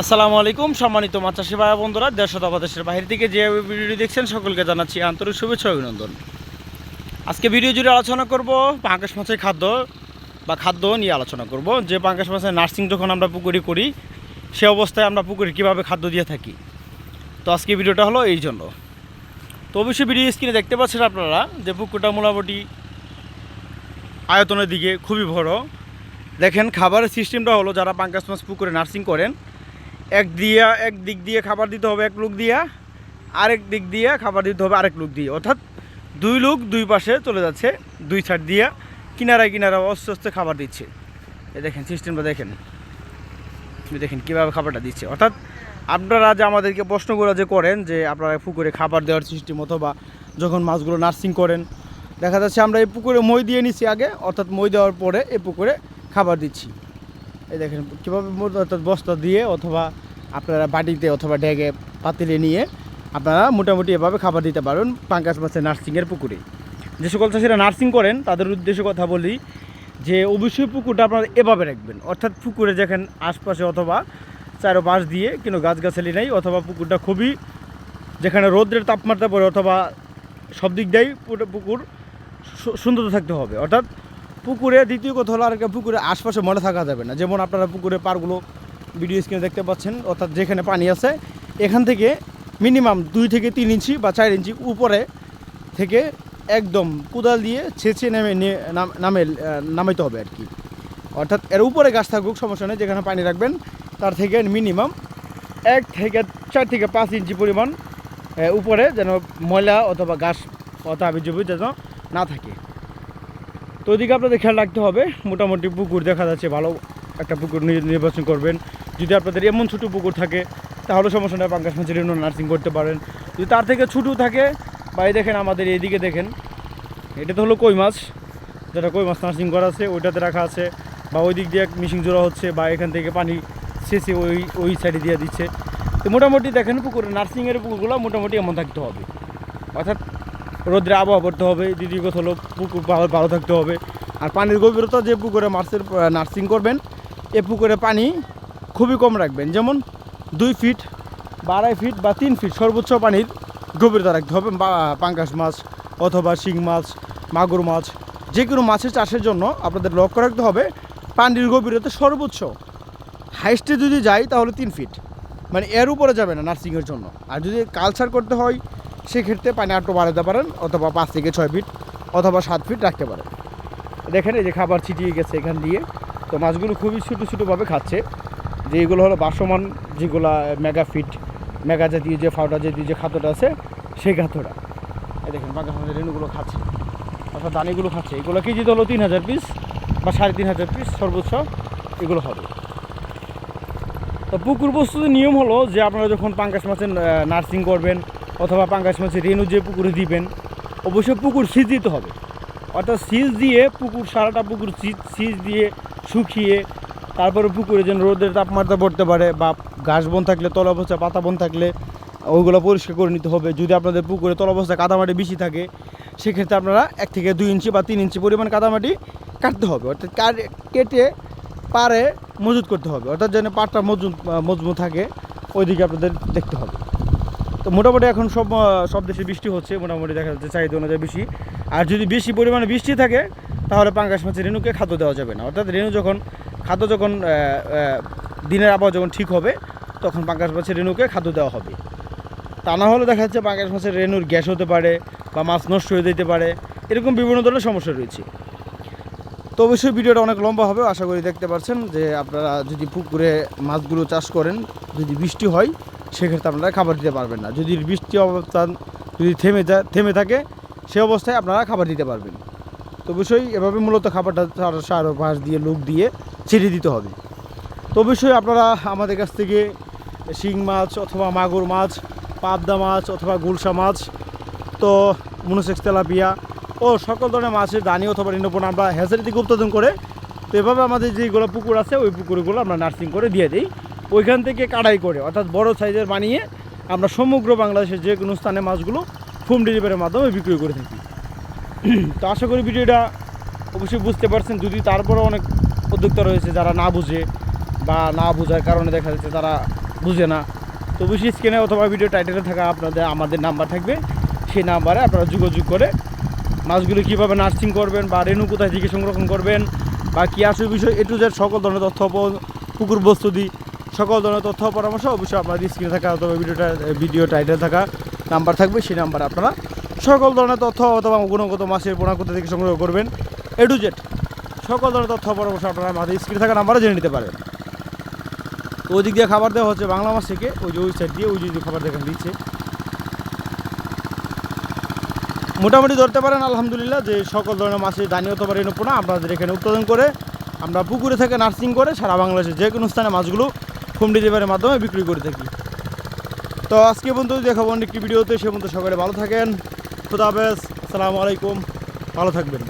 আসসালামু আলাইকুম, সম্মানিত মাছাশি ভাই বন্ধুরা, দেশ অথবা দেশের বাইরে থেকে যে ভিডিওটি দেখছেন, সকলকে জানাচ্ছি আন্তরিক শুভেচ্ছা অভিনন্দন। আজকে ভিডিও জুড়ে আলোচনা করব পাঙ্কাশ মাছের খাদ্য বা খাদ্য নিয়ে আলোচনা করব। যে পাঙ্কাশ মাছের নার্সিং যখন আমরা পুকুরি করি, সে অবস্থায় আমরা পুকুরে কীভাবে খাদ্য দিয়ে থাকি। তো আজকে ভিডিওটা হলো এই জন্য। তো অবশ্যই ভিডিও স্ক্রিনে দেখতে পাচ্ছেন আপনারা যে পুকুরটা মোটামুটি আয়তনের দিকে খুবই বড়। দেখেন খাবারের সিস্টেমটা হলো যারা পাঙ্কাশ মাছ পুকুরে নার্সিং করেন এক দিয়া, এক দিক দিয়ে খাবার দিতে হবে, এক লোক দিয়া, আরেক দিক দিয়ে খাবার দিতে হবে, আরেক লোক দিয়ে। অর্থাৎ দুই লোক দুই পাশে চলে যাচ্ছে, দুই সাইড দিয়া কিনারায় কিনারা আস্তে আস্তে খাবার দিচ্ছে। এ দেখেন, সিস্টেমটা দেখেন। দেখেন, কীভাবে খাবারটা দিচ্ছে। অর্থাৎ আপনারা যে আমাদেরকে প্রশ্নগুলো যে করেন, যে আপনারা পুকুরে খাবার দেওয়ার সিস্টেম অথবা যখন মাছগুলো নার্সিং করেন, দেখা যাচ্ছে আমরা এই পুকুরে মই দিয়ে নিচ্ছি আগে, অর্থাৎ মই দেওয়ার পরে এই পুকুরে খাবার দিচ্ছি। এই দেখেন, কীভাবে বস্তা দিয়ে অথবা আপনারা বাটিতে অথবা ড্যাগে পাতিলে নিয়ে আপনারা মোটামুটি এভাবে খাবার দিতে পারবেন পাঙ্কাশ মাছের নার্সিংয়ের পুকুরে। যে সকল চাষিরা নার্সিং করেন, তাদের উদ্দেশ্যে কথা বলি যে অবশ্যই পুকুরটা আপনারা এভাবে রাখবেন। অর্থাৎ পুকুরে যেখানে আশপাশে অথবা চারো পাশ দিয়ে কোনো গাছগাছালি নেই, অথবা পুকুরটা খুবই যেখানে রৌদ্রের তাপমাত্রা পড়ে অথবা সব দিক দিয়েই পুকুর সুন্দর থাকতে হবে। অর্থাৎ পুকুরে, দ্বিতীয় কথা হলো আরেকটা পুকুরে আশপাশে মনে থাকা যাবে না। যেমন আপনারা পুকুরে পারগুলো ভিডিও স্ক্রিনে দেখতে পাচ্ছেন, অর্থাৎ যেখানে পানি আছে, এখান থেকে মিনিমাম দুই থেকে তিন ইঞ্চি বা চার ইঞ্চি উপরে থেকে একদম কোদাল দিয়ে ছেঁচে নেমে নামে নামাইতে হবে আর কি। অর্থাৎ এর উপরে গাছ থাকুক, সমস্যা নেই, যেখানে পানি রাখবেন, তার থেকে মিনিমাম এক থেকে চার থেকে পাঁচ ইঞ্চি পরিমাণ উপরে যেন ময়লা অথবা ঘাস অথবা আবিজবি যেন না থাকে। তো ওইদিকে আপনাদের খেয়াল রাখতে হবে, মোটামুটি পুকুর দেখা যাচ্ছে ভালো একটা পুকুর নির্বাচন করবেন। যদি আপনাদের এমন ছোটো পুকুর থাকে, তাহলে সমস্যা নেই পাঙ্কাশ মাছের জন্য নার্সিং করতে পারেন। যদি তার থেকে ছোটো থাকে, বা এই দেখেন আমাদের এইদিকে দেখেন, এটা তো হলো কই মাছ? যেটা কই মাছ নার্সিং করা আছে, ওইটাতে রাখা আছে, বা ওই দিক দিয়ে এক মিশিং জোড়া হচ্ছে, বা এখান থেকে পানি শেষে ওই ওই সাইডে দিয়ে দিচ্ছে। তো মোটামুটি দেখেন পুকুরে নার্সিংয়ের পুকুরগুলো মোটামুটি এমন থাকতে হবে। অর্থাৎ রোদ্রে আবহাওয়া পড়তে হবে দ্বিতীয় কথা হলো পুকুর ভালো থাকতে হবে। আর পানির গভীরতা যে পুকুরে মাছের নার্সিং করবেন, এ পুকুরে পানি খুবই কম রাখবেন। যেমন দুই ফিট বা ফিট বা তিন ফিট সর্বোচ্চ পানির গভীরতা রাখতে হবে, বা পাঙ্কাশ মাছ অথবা শিং মাছ, মাগুর মাছ, যে কোনো মাছের চাষের জন্য আপনাদের লক্ষ্য রাখতে হবে, পানির গভীরতা সর্বোচ্চ হাইস্টে যদি যাই তাহলে তিন ফিট। মানে এর উপরে যাবে না নার্সিংয়ের জন্য। আর যদি কালচার করতে হয় সেক্ষেত্রে পানি আটটু বাড়াতে পারেন, অথবা পাঁচ থেকে ছয় ফিট অথবা সাত ফিট রাখতে পারেন। দেখেন এই যে খাবার ছিটিয়ে গেছে এখান দিয়ে। তো মাছগুলো খুবই ছোটো ছোটোভাবে খাচ্ছে। যে এগুলো হলো বাসমান যেগুলো মেগা ফিট মেগা জাতীয় যে ফাউডার জাতীয় যে খাদ্যটা আছে, সেই খাতটা এই দেখেন পাঙ্কা মাছের রেণুগুলো খাচ্ছে। অর্থাৎ দানিগুলো খাচ্ছে। এগুলো কেজিতে হলো তিন হাজার পিস বা সাড়ে তিন হাজার পিস সর্বোচ্চ এগুলো হবে। তো পুকুর প্রস্তুতির নিয়ম হলো যে আপনারা যখন পাঙ্কাশ মাছের নার্সিং করবেন অথবা পাঙ্কাশ মাছের রেণু যে পুকুরে দিবেন, অবশ্যই পুকুর সিজ দিতে হবে। অর্থাৎ সিজ দিয়ে পুকুর, সারাটা পুকুর সিজ দিয়ে শুকিয়ে তারপরে পুকুরে যেন রোদের তাপমাত্রা পড়তে পারে বা ঘাস বন থাকলে তলাবস্থা পাতা বন থাকলে, ওইগুলো পরিষ্কার করে নিতে হবে। যদি আপনাদের পুকুরে তলাবস্থা কাদামাটি বেশি থাকে, সেক্ষেত্রে আপনারা এক থেকে দুই ইঞ্চি বা তিন ইঞ্চি পরিমাণ কাদামাটি কাটতে হবে। অর্থাৎ কেটে পারে মজুত করতে হবে। অর্থাৎ যেন পাটটা মজুত, মজবুত থাকে, ওইদিকে আপনাদের দেখতে হবে। তো মোটামুটি এখন সব সব দেশে বৃষ্টি হচ্ছে, মোটামুটি দেখা যাচ্ছে চাহিদা অনুযায়ী বেশি। আর যদি বেশি পরিমাণে বৃষ্টি থাকে, তাহলে পাঙ্গাস মাছের রেণুকে খাদ্য দেওয়া যাবে না। অর্থাৎ রেণু যখন, খাদ্য যখন দিনের আবহাওয়া যখন ঠিক হবে, তখন পাঙ্গাস মাছের রেণুকে খাদ্য দেওয়া হবে। তা না হলে দেখা যাচ্ছে পাঙ্গাস মাছের রেণুর গ্যাস হতে পারে বা মাছ নষ্ট হয়ে যেতে পারে। এরকম বিভিন্ন ধরনের সমস্যা রয়েছে। তো অবশ্যই ভিডিওটা অনেক লম্বা হবে, আশা করি দেখতে পাচ্ছেন যে আপনারা যদি পুকুরে মাছগুলো চাষ করেন, যদি বৃষ্টি হয় সেক্ষেত্রে আপনারা খাবার দিতে পারবেন না। যদি বৃষ্টি অবস্থান যদি থেমে থেমে থাকে, সে অবস্থায় আপনারা খাবার দিতে পারবেন। তো অবশ্যই এভাবে মূলত খাবারটা সার ও দিয়ে, লোক দিয়ে ছেড়ে দিতে হবে। তো অবশ্যই আপনারা আমাদের কাছ থেকে শিং মাছ অথবা মাগুর মাছ, পাবদা মাছ অথবা গুলশা মাছ, তো মনোসেক্স তেলাপিয়া ও সকল ধরনের মাছের দানি অথবা ঋণপণ আমরা হ্যাচারি থেকে উৎপাদন করে, তো এভাবে আমাদের যেগুলো পুকুর আছে, ওই পুকুরগুলো আমরা নার্সিং করে দিয়ে দিই। ওইখান থেকে কাড়াই করে, অর্থাৎ বড় সাইজের বানিয়ে আমরা সমগ্র বাংলাদেশের যে কোনো স্থানে মাছগুলো হোম ডেলিভারির মাধ্যমে বিক্রি করে থাকি। তো আশা করি ভিডিওটা অবশ্যই বুঝতে পারছেন, যদি তারপরে অনেক উদ্যোক্তা রয়েছে যারা না বুঝে বা না বোঝার কারণে দেখা যাচ্ছে তারা বুঝে না, তো অবশ্যই স্ক্রিনে অথবা ভিডিও টাইটেলে থাকা আপনাদের, আমাদের নাম্বার থাকবে। সেই নাম্বারে আপনারা যোগাযোগ করে মাছগুলো কীভাবে নার্সিং করবেন বা রেণু কোথায় থেকে সংরক্ষণ করবেন বা কী আসল বিষয়, এ টু জেড সকল ধরনের তথ্য পুকুর বস্তুদি সকল ধরনের তথ্য পরামর্শ অবশ্যই আপনাদের স্ক্রিনে থাকা অথবা ভিডিওটা ভিডিও টাইটেলে থাকা নাম্বার থাকবে, সেই নাম্বারে আপনারা সকল ধরনের তথ্য অথবা গুণগত মাছের পোনা কোথা থেকে সংগ্রহ করবেন এ টু জেড সকল ধরনের তথ্য পরামর্শ আপনারা আমাদের স্ক্রিনে থাকা নাম্বারে জেনে নিতে পারেন। ওই দিক দিয়ে খাবার দেওয়া হচ্ছে বাংলা মাছ থেকে, ওই যে ওই সাইড দিয়ে ওই যে খাবার দেখেন দিচ্ছে। মোটামুটি ধরতে পারেন, আলহামদুলিল্লাহ, যে সকল ধরনের মাছের দানি অথবা রেণুপোনা আপনাদের এখানে উৎপাদন করে, আমরা পুকুরে থেকে নার্সিং করে সারা বাংলাদেশে যে কোনো স্থানে মাছগুলো হোম ডেলিভারির মাধ্যমে বিক্রি করে থাকি। তো আজকে পর্যন্ত দেখাবো অনেকটি ভিডিওতে, সে পর্যন্ত সকালে ভালো থাকেন। খুদা হাফেজ আসসালামু আলাইকুম, ভালো থাকবেন।